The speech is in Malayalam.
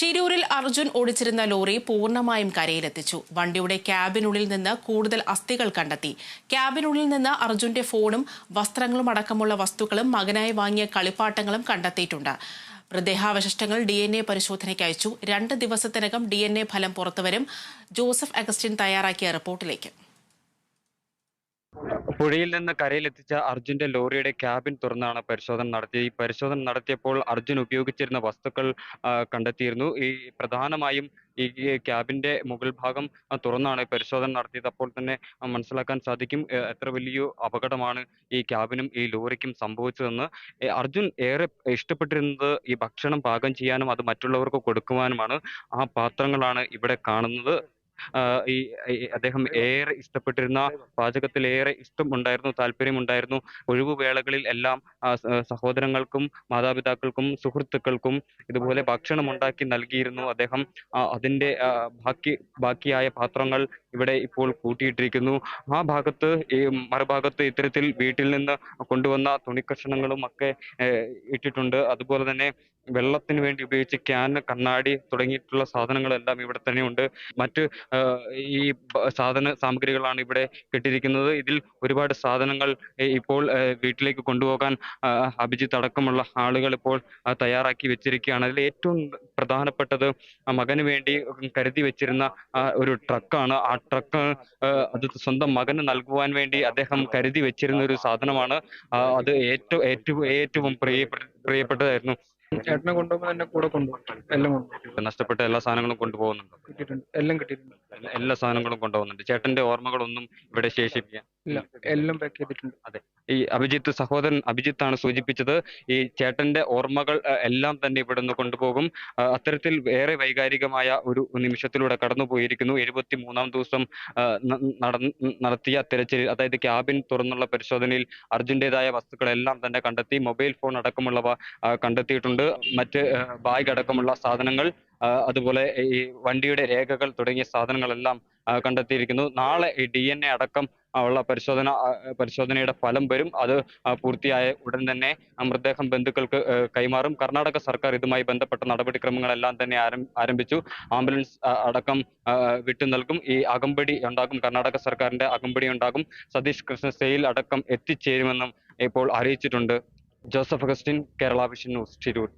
ശിരൂരിൽ അർജുൻ ഓടിച്ചിരുന്ന ലോറി പൂർണമായും കരയിലെത്തിച്ചു. വണ്ടിയുടെ ക്യാബിനുള്ളിൽ നിന്ന് കൂടുതൽ അസ്ഥികൾ കണ്ടെത്തി. ക്യാബിനുള്ളിൽ നിന്ന് അർജുന്റെ ഫോണും വസ്ത്രങ്ങളും അടക്കമുള്ള വസ്തുക്കളും മകനായി വാങ്ങിയ കളിപ്പാട്ടങ്ങളും കണ്ടെത്തിയിട്ടുണ്ട്. മൃതദേഹാവശിഷ്ടങ്ങൾ ഡി എൻ എ പരിശോധനയ്ക്ക് അയച്ചു. രണ്ട് ദിവസത്തിനകം ഡി എൻ എ ഫലം പുറത്തുവരും. ജോസഫ് അഗസ്റ്റിൻ തയ്യാറാക്കിയ റിപ്പോർട്ടിലേക്ക്. പുഴയിൽ നിന്ന് കരയിലെത്തിച്ച അർജുന്റെ ലോറിയുടെ ക്യാബിൻ തുറന്നാണ് പരിശോധന നടത്തിയത്. ഈ പരിശോധന നടത്തിയപ്പോൾ അർജുൻ ഉപയോഗിച്ചിരുന്ന വസ്തുക്കൾ കണ്ടെത്തിയിരുന്നു. ഈ പ്രധാനമായും ഈ ക്യാബിന്റെ മുകൾ ഭാഗം തുറന്നാണ് പരിശോധന നടത്തിയത്. അപ്പോൾ തന്നെ മനസ്സിലാക്കാൻ സാധിക്കും എത്ര വലിയ അപകടമാണ് ഈ ക്യാബിനും ഈ ലോറിക്കും സംഭവിച്ചതെന്ന്. അർജുൻ ഏറെ ഇഷ്ടപ്പെട്ടിരുന്നത് ഈ ഭക്ഷണം പാകം ചെയ്യാനും അത് മറ്റുള്ളവർക്ക് കൊടുക്കുവാനുമാണ്. ആ പാത്രങ്ങളാണ് ഇവിടെ കാണുന്നത്. ഈ അദ്ദേഹം ഏറെ ഇഷ്ടപ്പെട്ടിരുന്ന പാചകത്തിൽ ഏറെ ഇഷ്ടം ഉണ്ടായിരുന്നു താല്പര്യമുണ്ടായിരുന്നു. എല്ലാം വേളകളിൽ എല്ലാം സഹോദരങ്ങൾക്കും മാതാപിതാക്കൾക്കും സുഹൃത്തുക്കൾക്കും ഇതുപോലെ ഭക്ഷണം ഉണ്ടാക്കി നൽകിയിരുന്നു. അദ്ദേഹം അതിന്റെ അതിന്റെ ബാക്കി ബാക്കിയായ പാത്രങ്ങൾ ഇവിടെ ഇപ്പോൾ കൂട്ടിയിട്ടിരിക്കുന്നു. ആ ഭാഗത്ത് ഈ മറുഭാഗത്ത് ഇത്തരത്തിൽ വീട്ടിൽ നിന്ന് കൊണ്ടുവന്ന തുണിക്കഷ്ണങ്ങളും ഒക്കെ ഇട്ടിട്ടുണ്ട്. അതുപോലെ തന്നെ വെള്ളത്തിന് വേണ്ടി ഉപയോഗിച്ച ക്യാൻ കണ്ണാടി തുടങ്ങിയിട്ടുള്ള സാധനങ്ങളെല്ലാം ഇവിടെ തന്നെ ഉണ്ട്. മറ്റ് ഈ സാധന സാമഗ്രികളാണ് ഇവിടെ കെട്ടിയിരിക്കുന്നത്. ഇതിൽ ഒരുപാട് സാധനങ്ങൾ ഇപ്പോൾ വീട്ടിലേക്ക് കൊണ്ടുപോകാൻ അഭിജിത്ത് അടക്കമുള്ള ആളുകൾ ഇപ്പോൾ തയ്യാറാക്കി വെച്ചിരിക്കുകയാണ്. അതിൽ ഏറ്റവും പ്രധാനപ്പെട്ടത് മകന് വേണ്ടി കരുതി വെച്ചിരുന്ന ഒരു ട്രക്കാണ്. ആ ട്രക്ക് അത് സ്വന്തം മകന് നൽകുവാൻ വേണ്ടി അദ്ദേഹം കരുതി വെച്ചിരുന്ന ഒരു സാധനമാണ്. അത് ഏറ്റവും ഏറ്റവും ഏറ്റവും പ്രിയപ്പെട്ട പ്രിയപ്പെട്ടതായിരുന്നു. ചേട്ടനെ കൊണ്ടുപോകുമ്പോൾ തന്നെ കൂടെ കൊണ്ടുപോകും എല്ലാം കൊണ്ടുപോകും നഷ്ടപ്പെട്ട എല്ലാ സാധനങ്ങളും കൊണ്ടുപോകുന്നുണ്ട്. കിട്ടിയിട്ടുണ്ട്. എല്ലാം കിട്ടിയിട്ടുണ്ട്. എല്ലാ- സാധനങ്ങളും കൊണ്ടുപോകുന്നുണ്ട്. ചേട്ടന്റെ ഓർമ്മകളൊന്നും ഇവിടെ ശേഷിപ്പിക്കാൻ ഇല്ല എല്ലാം പാക്ക് ചെയ്തിട്ടുണ്ട്. ഈ അഭിജിത്ത് സഹോദരൻ അഭിജിത്താണ് സൂചിപ്പിച്ചത്. ഈ ചേട്ടന്റെ ഓർമ്മകൾ എല്ലാം തന്നെ ഇവിടെ നിന്ന് കൊണ്ടുപോകും അത്തരത്തിൽ ഏറെ വൈകാരികമായ ഒരു നിമിഷത്തിലൂടെ കടന്നുപോയിരിക്കുന്നു. എഴുപത്തി മൂന്നാം ദിവസം നടത്തിയ തിരച്ചിൽ അതായത് ക്യാബിൻ തുറന്നുള്ള പരിശോധനയിൽ അർജുന്റേതായ വസ്തുക്കളെല്ലാം തന്നെ കണ്ടെത്തി മൊബൈൽ ഫോൺ അടക്കമുള്ളവ കണ്ടെത്തിയിട്ടുണ്ട്. മറ്റ് ബാഗ് അടക്കമുള്ള സാധനങ്ങൾ അതുപോലെ ഈ വണ്ടിയുടെ രേഖകൾ തുടങ്ങിയ സാധനങ്ങളെല്ലാം കണ്ടെത്തിയിരിക്കുന്നു. നാളെ ഈ ഡി എൻ എ അടക്കം ഉള്ള പരിശോധന പരിശോധനയുടെ ഫലം വരും. അത് പൂർത്തിയായ ഉടൻ തന്നെ മൃതദേഹം ബന്ധുക്കൾക്ക് കൈമാറും. കർണാടക സർക്കാർ ഇതുമായി ബന്ധപ്പെട്ട നടപടിക്രമങ്ങളെല്ലാം തന്നെ ആരംഭിച്ചു. ആംബുലൻസ് അടക്കം വിട്ടു നൽകും. ഈ അകമ്പടി ഉണ്ടാകും. കർണാടക സർക്കാരിന്റെ അകമ്പടി ഉണ്ടാകും. സതീഷ് കൃഷ്ണ സെയിൽ അടക്കം എത്തിച്ചേരുമെന്നും ഇപ്പോൾ അറിയിച്ചിട്ടുണ്ട്. Joseph Augustine Kerala vision news Tirur.